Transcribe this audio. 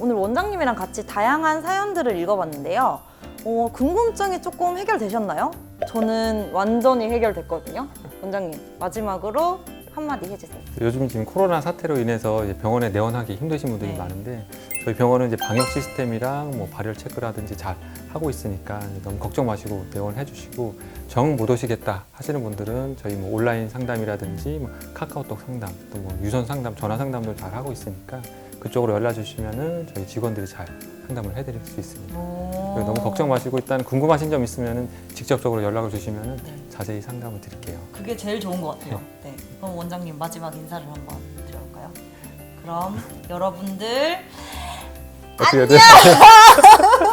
오늘 원장님이랑 같이 다양한 사연들을 읽어봤는데요. 어, 궁금증이 조금 해결되셨나요? 저는 완전히 해결됐거든요. 원장님, 마지막으로 한마디 해주세요. 요즘 지금 코로나 사태로 인해서 이제 병원에 내원하기 힘드신 분들이 네. 많은데 저희 병원은 이제 방역 시스템이랑 뭐 발열 체크라든지 잘 하고 있으니까 너무 걱정 마시고 내원해 주시고 정 못 오시겠다 하시는 분들은 저희 뭐 온라인 상담이라든지 뭐 카카오톡 상담 또 뭐 유선 상담 전화 상담도 잘 하고 있으니까 그쪽으로 연락 주시면은 저희 직원들이 잘 상담을 해드릴 수 있습니다. 그리고 너무 걱정 마시고 일단 궁금하신 점 있으면은 직접적으로 연락을 주시면은 네. 자세히 상담을 드릴게요. 그게 제일 좋은 것 같아요. 네. 그럼 원장님 마지막 인사를 한번 드려볼까요? 그럼 여러분들 어떻게 해야 돼?